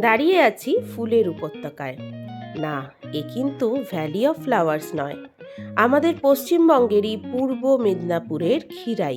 দাঁড়িয়ে আছি ফুলের উপত্যকায়। না, এ কিন্তু ভ্যালি অফ ফ্লাওয়ার্স নয়। আমাদের পশ্চিমবঙ্গেরই পূর্ব মেদিনীপুরের খিরাই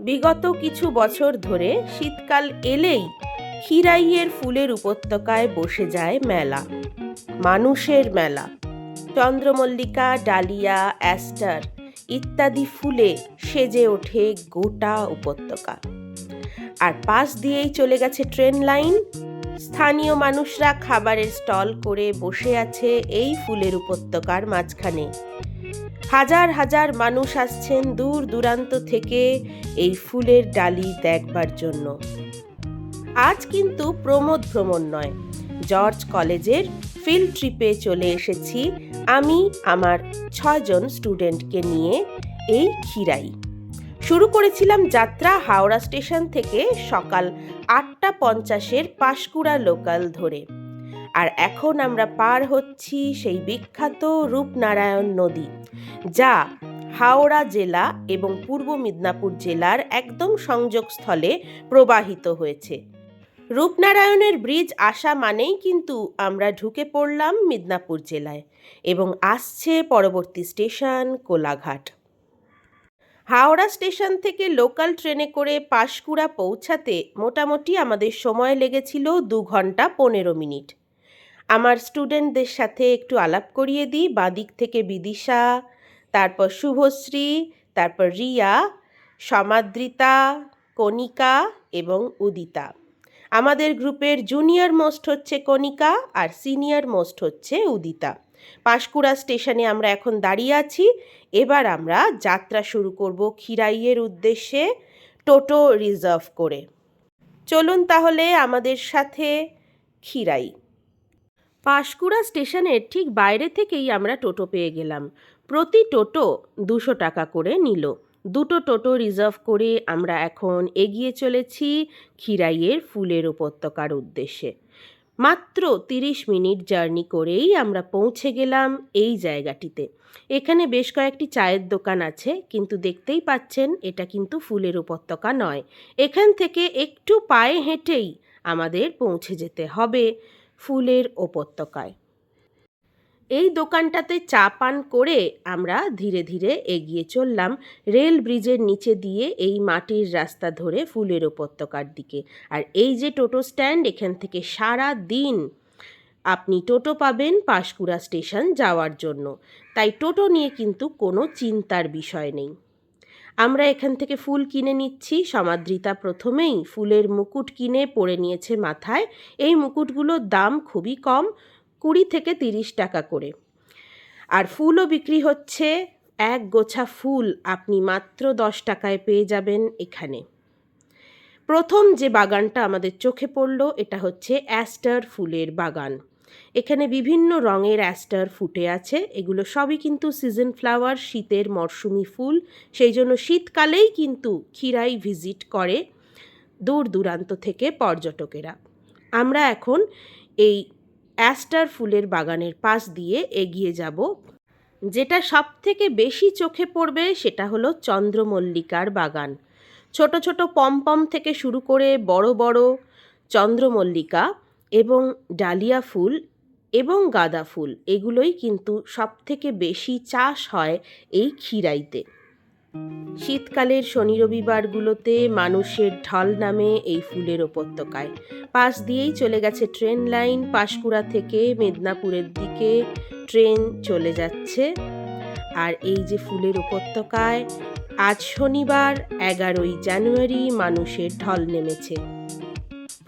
বিগত কিছু বছর ধরে শীতকাল এলেই খিরাইয়ের ফুলের উপত্যকায় বসে যায় মেলা, মানুষের মেলা। চন্দ্রমল্লিকা, ডালিয়া, অ্যাস্টার ইত্যাদি ফুলে সেজে ওঠে গোটা উপত্যকা। আর পাশ দিয়েই চলে গেছে ট্রেন লাইন। স্থানীয় মানুষরা খাবারের স্টল করে বসে আছে এই ফুলের উপত্যকার মাঝখানে। হাজার হাজার মানুষ আসছেন দূর দূরান্ত থেকে এই ফুলের ডালি দেখবার জন্য। আজ কিন্তু প্রমোদ ভ্রমণ নয়, জর্জ কলেজের ফিল্ড ট্রিপে চলে এসেছি আমি আমার ছয়জন স্টুডেন্টকে নিয়ে এই খিরাই শুরু করেছিলাম যাত্রা হাওড়া স্টেশন থেকে সকাল আটটা পঞ্চাশের পাঁশকুড়া লোকাল ধরে। আর এখন আমরা পার হচ্ছি সেই বিখ্যাত রূপনারায়ণ নদী, যা হাওড়া জেলা এবং পূর্ব মিদনাপুর জেলার একদম সংযোগস্থলে প্রবাহিত হয়েছে। রূপনারায়ণের ব্রিজ আসা মানেই কিন্তু আমরা ঢুকে পড়লাম মিদনাপুর জেলায় এবং আসছে পরবর্তী স্টেশন কোলাঘাট। হাওড়া স্টেশন থেকে লোকাল ট্রেনে করে পাঁশকুড়া পৌঁছাতে মোটামুটি আমাদের সময় লেগেছিল দু ঘণ্টা পনেরো মিনিট। আমার স্টুডেন্টদের সাথে একটু আলাপ করিয়ে দিই, বাদিক থেকে বিদিশা, তারপর শুভশ্রী, তারপর রিয়া, সমাদ্রিতা, কণিকা এবং উদিতা। আমাদের গ্রুপের জুনিয়র মোস্ট হচ্ছে কণিকা আর সিনিয়র মোস্ট হচ্ছে উদিতা। পাঁশকুড়া স্টেশনে আমরা এখন দাঁড়িয়ে আছি। এবার আমরা যাত্রা শুরু করব খিরাইয়ের উদ্দেশ্যে টোটো রিজার্ভ করে। চলুন তাহলে আমাদের সাথে খিরাই। পাঁশকুড়া স্টেশনের ঠিক বাইরে থেকেই আমরা টোটো পেয়ে গেলাম। প্রতি টোটো দুশো টাকা করে নিল। দুটো টোটো রিজার্ভ করে আমরা এখন এগিয়ে চলেছি খিরাইয়ের ফুলের উপত্যকার উদ্দেশ্যে। মাত্র তিরিশ মিনিট জার্নি করেই আমরা পৌঁছে গেলাম এই জায়গাটিতে। এখানে বেশ কয়েকটি চায়ের দোকান আছে, কিন্তু দেখতেই পাচ্ছেন এটা কিন্তু ফুলের উপত্যকা নয়। এখান থেকে একটু পায়ে হেঁটেই আমাদের পৌঁছে যেতে হবে ফুলের উপত্যকায়। এই দোকানটাতে চা পান করে আমরা ধীরে ধীরে এগিয়ে চললাম রেল ব্রিজের নিচে দিয়ে এই মাটির রাস্তা ধরে ফুলের উপত্যকার দিকে। আর এই যে টোটো স্ট্যান্ড, এখান থেকে সারা দিন আপনি টোটো পাবেন পাঁশকুড়া স্টেশন যাওয়ার জন্য। তাই টোটো নিয়ে কিন্তু কোনো চিন্তার বিষয় নেই। আমরা এখান থেকে ফুল কিনে নিচ্ছি। সমাদৃতা প্রথমেই ফুলের মুকুট কিনে পরে নিয়েছে মাথায়। এই মুকুটগুলোর দাম খুবই কম। কুড়ি থেকে তিরিশ টাকা করে। আর ফুলও বিক্রি হচ্ছে, এক গোছা ফুল আপনি মাত্র দশ টাকায় পেয়ে যাবেন এখানে। প্রথম যে বাগানটা আমাদের চোখে পড়ল, এটা হচ্ছে অ্যাস্টার ফুলের বাগান। এখানে বিভিন্ন রঙের অ্যাস্টার ফুটে আছে, এগুলো সবই কিন্তু সিজন ফ্লাওয়ার, শীতের মরশুমি ফুল। সেই জন্য শীতকালেই কিন্তু খিরাই ভিজিট করে দূর দূরান্ত থেকে পর্যটকেরা। আমরা এখন এই অ্যাস্টার ফুলের বাগানের পাশ দিয়ে এগিয়ে যাব। যেটা সব থেকে বেশি চোখে পড়বে সেটা হলো চন্দ্রমল্লিকার বাগান। ছোট ছোট পমপম থেকে শুরু করে বড় বড় চন্দ্রমল্লিকা এবং ডালিয়া ফুল এবং গাঁদা ফুল, এগুলোই কিন্তু সব থেকে বেশি চাষ হয় এই খিরাইতে শীতকালের শনি রবিবারগুলোতে মানুষের ঢল নামে এই ফুলের উপত্যকায়। পাশ দিয়েই চলে গেছে ট্রেন লাইন, পাশকুড়া থেকে মেদিনীপুরের দিকে ট্রেন চলে যাচ্ছে। আর এই যে ফুলের উপত্যকায়, আজ শনিবার এগারোই জানুয়ারি মানুষের ঢল নেমেছে।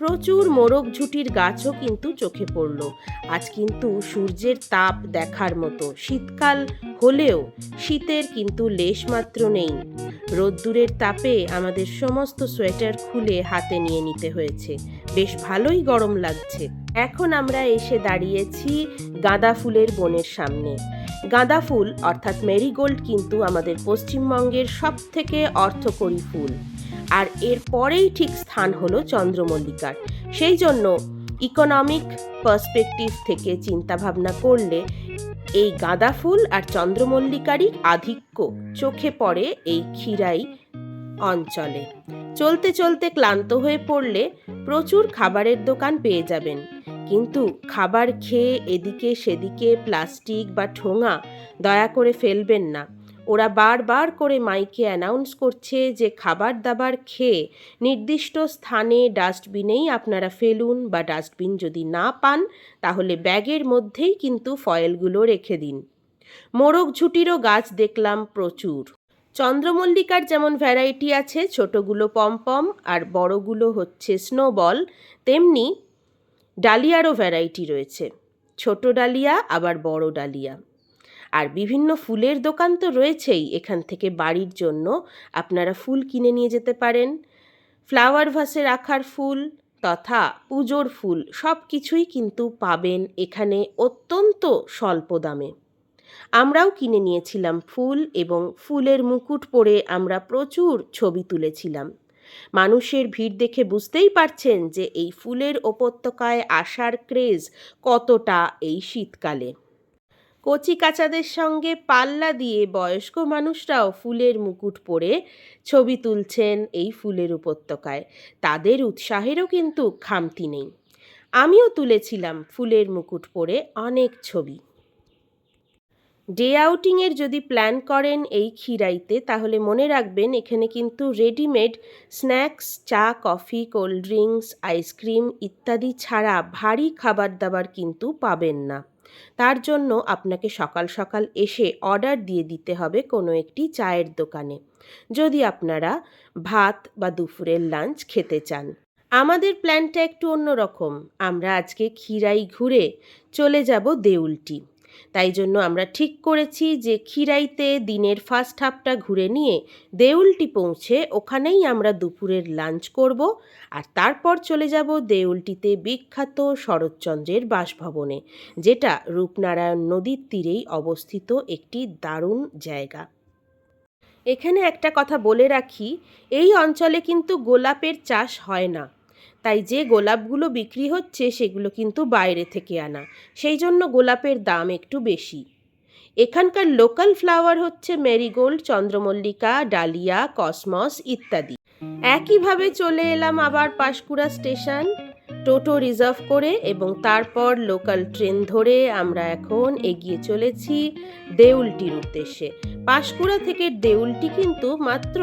প্রচুর মোরগ ঝুটির গাছও কিন্তু চোখে পড়ল। আজ কিন্তু সূর্যের তাপ দেখার মতো। শীতকাল হলেও শীতের কিন্তু লেশমাত্র নেই। রোদ্দুরের তাপে আমাদের সমস্ত সোয়েটার খুলে হাতে নিয়ে নিতে হয়েছে। বেশ ভালোই গরম লাগছে। এখন আমরা এসে দাঁড়িয়েছি গাঁদা ফুলের বনের সামনে। গাঁদা ফুল অর্থাৎ মেরিগোল্ড কিন্তু আমাদের পশ্চিমবঙ্গের সব থেকে অর্থকরী ফুল। আর এর পরেই ঠিক স্থান হলো চন্দ্রমল্লিকার। সেই জন্য ইকোনমিক পার্সপেক্টিভ থেকে চিন্তাভাবনা করলে এই গাঁদা ফুল আর চন্দ্রমল্লিকারই আধিক্য চোখে পড়ে এই ক্ষীরাই অঞ্চলে। চলতে চলতে ক্লান্ত হয়ে পড়লে প্রচুর খাবারের দোকান পেয়ে যাবেন। কিন্তু খাবার খেয়ে এদিকে সেদিকে প্লাস্টিক বা ঠোঙা দয়া করে ফেলবেন না। ওরা বারবার করে মাইকে অ্যানাউন্স করছে যে খাবার দাবার খেয়ে নির্দিষ্ট স্থানে ডাস্টবিনেই আপনারা ফেলুন বা ডাস্টবিন যদি না পান, তাহলে ব্যাগের মধ্যেই কিন্তু ফয়েলগুলো রেখে দিন। মোরগ ঝুটিরও গাছ দেখলাম প্রচুর। চন্দ্রমল্লিকার যেমন ভ্যারাইটি আছে, ছোটগুলো পমপম আর বড়গুলো হচ্ছে স্নোবল তেমনি ডালিয়ারও ভ্যারাইটি রয়েছে। ছোট ডালিয়া, আবার বড় ডালিয়া। আর বিভিন্ন ফুলের দোকান তো রয়েছেই, এখান থেকে বাড়ির জন্য আপনারা ফুল কিনে নিয়ে যেতে পারেন। ফ্লাওয়ার ভাসে রাখার ফুল তথা পুজোর ফুল সব কিছুই কিন্তু পাবেন এখানে অত্যন্ত স্বল্প দামে। আমরাও কিনে নিয়েছিলাম ফুল এবং ফুলের মুকুট পরে আমরা প্রচুর ছবি তুলেছিলাম। মানুষের ভিড় দেখে বুঝতেই পারছেন যে এই ফুলের উপত্যকায় আসার ক্রেজ কতটা এই শীতকালে। কচি কাচাদের সঙ্গে পাল্লা দিয়ে বয়স্ক মানুষরাও ফুলের মুকুট পরে ছবি তুলছেন এই ফুলের উপত্যকায়। তাদের উৎসাহেরও কিন্তু খামতি নেই। আমিও তুলেছিলাম ফুলের মুকুট পরে অনেক ছবি। ডে আউটিংয়ের যদি প্ল্যান করেন এই খিরাইতে তাহলে মনে রাখবেন এখানে কিন্তু রেডিমেড স্ন্যাক্স, চা, coffee, cold drinks, ice cream ইত্যাদি ছাড়া ভারী খাবার দাবার কিন্তু পাবেন না। তার জন্য আপনাকে সকাল সকাল এসে অর্ডার দিয়ে দিতে হবে কোনো একটি চায়ের দোকানে। যদি আপনারা ভাত বা দুপুরের লাঞ্চ খেতে চান। আমাদের প্ল্যানটা একটু অন্যরকম। আমরা আজকে খিরাই ঘুরে চলে যাব দেউলটি। তাই জন্য আমরা ঠিক করেছি যে খিরাইতে দিনের ফার্স্ট হাফটা ঘুরে নিয়ে দেউলটি পৌঁছে ওখানেই আমরা দুপুরের লাঞ্চ করব আর তারপর চলে যাব দেউলটিতে বিখ্যাত শরৎচন্দ্রের বাসভবনে, যেটা রূপনারায়ণ নদীর তীরেই অবস্থিত একটি দারুণ জায়গা। এখানে একটা কথা বলে রাখি, এই অঞ্চলে কিন্তু গোলাপের চাষ হয় না। তাই যে গোলাপগুলো বিক্রি হচ্ছে সেগুলো কিন্তু বাইরে থেকে আনা। সেই জন্য গোলাপের দাম একটু বেশি। এখানকার লোকাল ফ্লাওয়ার হচ্ছে মেরিগোল্ড, চন্দ্রমল্লিকা, ডালিয়া, কসমস ইত্যাদি। একইভাবে চলে এলাম আবার পাঁশকুড়া স্টেশন। টোটো রিজার্ভ করে এবং তারপর লোকাল ট্রেন ধরে আমরা এখন এগিয়ে চলেছি দেউলটির উদ্দেশ্যে। পাঁশকুড়া থেকে দেউলটি কিন্তু মাত্র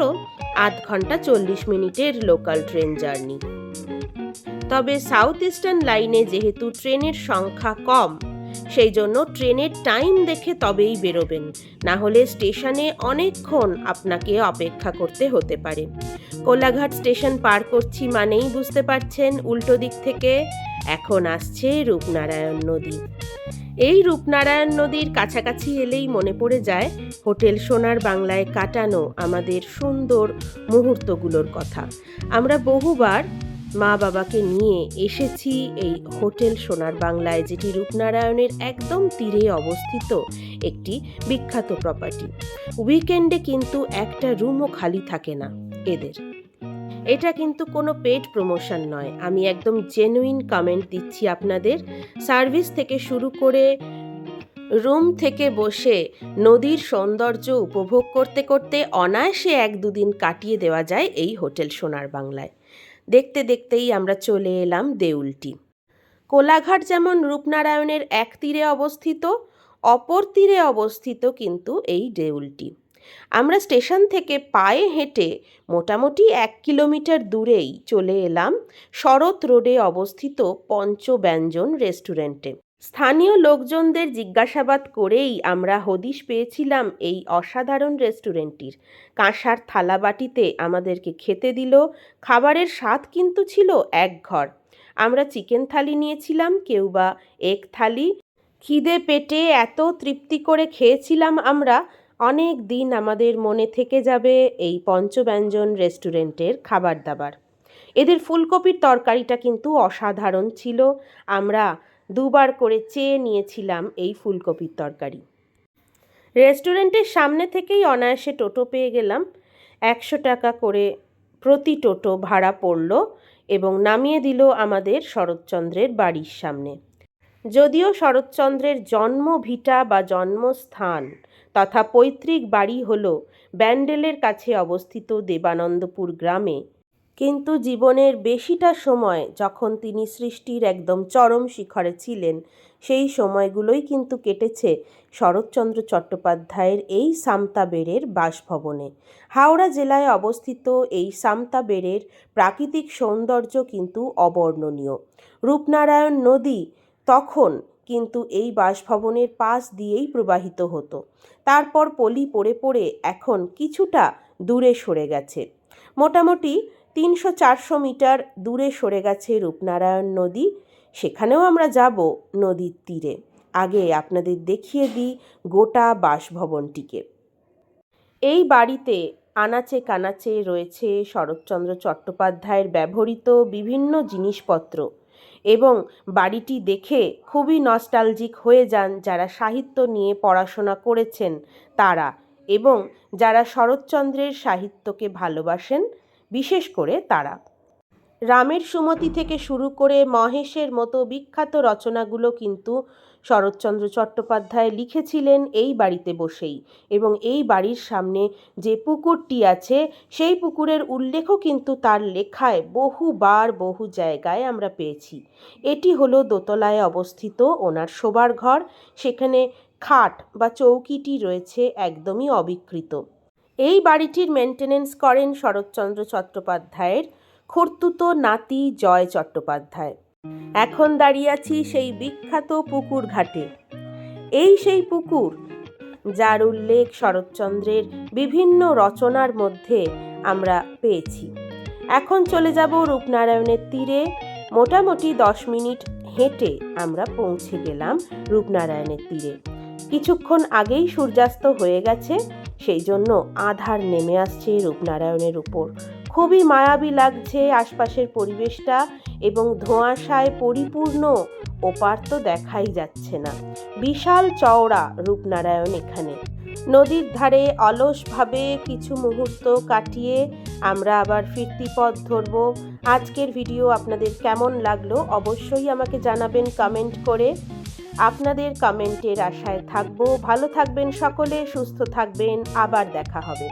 আধ ঘণ্টা চল্লিশ মিনিটের লোকাল ট্রেন জার্নি। তবে সাউথ ইস্টার্ন লাইনে যেহেতু ট্রেনের সংখ্যা কম, সেই জন্য ট্রেনের টাইম দেখে তবেই বেরোবেন। না হলে স্টেশনে অনেকক্ষণ আপনাকে অপেক্ষা করতে হতে পারে। কোলাঘাট স্টেশন পার করছি মানেই বুঝতে পারছেন উল্টো দিক থেকে। এখন আসছে রূপনারায়ণ নদী। এই রূপনারায়ণ নদীর কাছাকাছি এলেই মনে পড়ে যায়, হোটেল সোনার বাংলায় কাটানো আমাদের সুন্দর মুহূর্তগুলোর কথা। আমরা বহুবার মা বাবাকে নিয়ে এসেছি এই হোটেল সোনার বাংলায়, যেটি রূপনারায়ণের একদম তীরে অবস্থিত একটি বিখ্যাত প্রপার্টি উইকেন্ডে কিন্তু একটা রুমও খালি থাকে না এদের। এটা কিন্তু কোনো পেড প্রমোশন নয়। আমি একদম জেনুইন কমেন্ট দিচ্ছি আপনাদের। সার্ভিস থেকে শুরু করে রুম থেকে বসে নদীর সৌন্দর্য উপভোগ করতে করতে অনায়াসে এক দুদিন কাটিয়ে দেওয়া যায় এই হোটেল সোনার বাংলায়। দেখতে দেখতেই আমরা চলে এলাম দেউলটি। কোলাঘাট যেমন রূপনারায়ণের এক তীরে অবস্থিত, অপর তীরে অবস্থিত কিন্তু এই দেউলটি। আমরা স্টেশন থেকে পায়ে হেঁটে মোটামুটি এক কিলোমিটার দূরেই চলে এলাম শরৎ রোডে অবস্থিত পঞ্চব্যঞ্জন রেস্টুরেন্টে। স্থানীয় লোকজনদের জিজ্ঞাসাবাদ করেই আমরা হদিশ পেয়েছিলাম এই অসাধারণ রেস্টুরেন্টটির। কাঁসার থালাবাটিতে আমাদেরকে খেতে দিল, খাবারের স্বাদ কিন্তু ছিল এক ঘর। আমরা চিকেন থালি নিয়েছিলাম, কেউ বা এক থালি। খিদে পেটে এত তৃপ্তি করে খেয়েছিলাম আমরা, অনেক দিন আমাদের মনে থেকে যাবে এই পঞ্চব্যঞ্জন রেস্টুরেন্টের খাবার দাবার। এদের ফুলকপির তরকারিটা কিন্তু অসাধারণ ছিল। আমরা দুবার করে চেয়ে নিয়েছিলাম এই ফুলকপির তরকারি। রেস্টুরেন্টের সামনে থেকেই অনায়াসে টোটো পেয়ে গেলাম। একশো টাকা করে প্রতি টোটো ভাড়া পড়ল এবং নামিয়ে দিল আমাদের শরৎচন্দ্রের বাড়ির সামনে। যদিও শরৎচন্দ্রের জন্ম ভিটা বা জন্মস্থান তথা পৈতৃক বাড়ি হল ব্যান্ডেলের কাছে অবস্থিত দেবানন্দপুর গ্রামে কিন্তু জীবনের বেশিটা সময় যখন তিনি সৃষ্টির একদম চরম শিখরে ছিলেন, সেই সময়গুলোই কিন্তু কেটেছে শরৎচন্দ্র চট্টোপাধ্যায়ের এই সামতাবেড়ের বাসভবনে। হাওড়া জেলায় অবস্থিত এই সামতাবেড়ের প্রাকৃতিক সৌন্দর্য কিন্তু অবর্ণনীয়। রূপনারায়ণ নদী তখন কিন্তু এই বাসভবনের পাশ দিয়েই প্রবাহিত হতো। তারপর পলি পড়ে পড়ে এখন কিছুটা দূরে সরে গেছে। মোটামুটি তিনশো চারশো মিটার দূরে সরে গেছে রূপনারায়ণ নদী। সেখানেও আমরা যাব নদীর তীরে। আগে আপনাদের দেখিয়ে দিই গোটা বাসভবনটিকে। এই বাড়িতে আনাচে কানাচে রয়েছে শরৎচন্দ্র চট্টোপাধ্যায়ের ব্যবহৃত বিভিন্ন জিনিসপত্র এবং বাড়িটি দেখে খুবই নস্টালজিক হয়ে যান যারা সাহিত্য নিয়ে পড়াশোনা করেছেন তারা এবং যারা শরৎচন্দ্রের সাহিত্যকে ভালোবাসেন বিশেষ করে তারা। রামের সুমতি থেকে শুরু করে মহেশের মতো বিখ্যাত রচনাগুলো কিন্তু শরৎচন্দ্র চট্টোপাধ্যায় লিখেছিলেন এই বাড়িতে বসেই এবং এই বাড়ির সামনে যে পুকুরটি আছে, সেই পুকুরের উল্লেখও কিন্তু তার লেখায় বহুবার বহু জায়গায় আমরা পেয়েছি। এটি হলো দোতলায় অবস্থিত ওনার শোবার ঘর। সেখানে খাট বা চৌকিটি রয়েছে একদমই অবিকৃত। এই বাড়িটির মেনটেনেন্স করেন শরৎচন্দ্র চট্টোপাধ্যায়ের খর্তুতো নাতি জয় চট্টোপাধ্যায়। এখন দাঁড়িয়ে আছি সেই বিখ্যাত পুকুর ঘাটে। এই সেই পুকুর, যার উল্লেখ শরৎচন্দ্রের বিভিন্ন রচনার মধ্যে আমরা পেয়েছি। এখন চলে যাব রূপনারায়ণের তীরে। মোটামুটি দশ মিনিট হেঁটে আমরা পৌঁছে গেলাম রূপনারায়ণের তীরে। কিছুক্ষণ আগেই সূর্যাস্ত হয়ে গেছে। সেই জন্য আধার নেমে আসছে রূপনারায়ণের উপর। খুবই মায়াবী লাগছে আশপাশের পরিবেশটা এবং ধোঁয়াশায় পরিপূর্ণ ওপার তো দেখাই যাচ্ছে না। বিশাল চওড়া রূপনারায়ণ এখানে। নদীর ধারে অলসভাবে কিছু মুহূর্ত কাটিয়ে আমরা আবার ফিরতি পথ ধরব। আজকের ভিডিও আপনাদের কেমন লাগল অবশ্যই আমাকে জানাবেন কমেন্ট করে। আপনাদের কমেন্টের আশায় থাকব। ভালো থাকবেন সকলে সুস্থ থাকবেন। আবার দেখা হবে।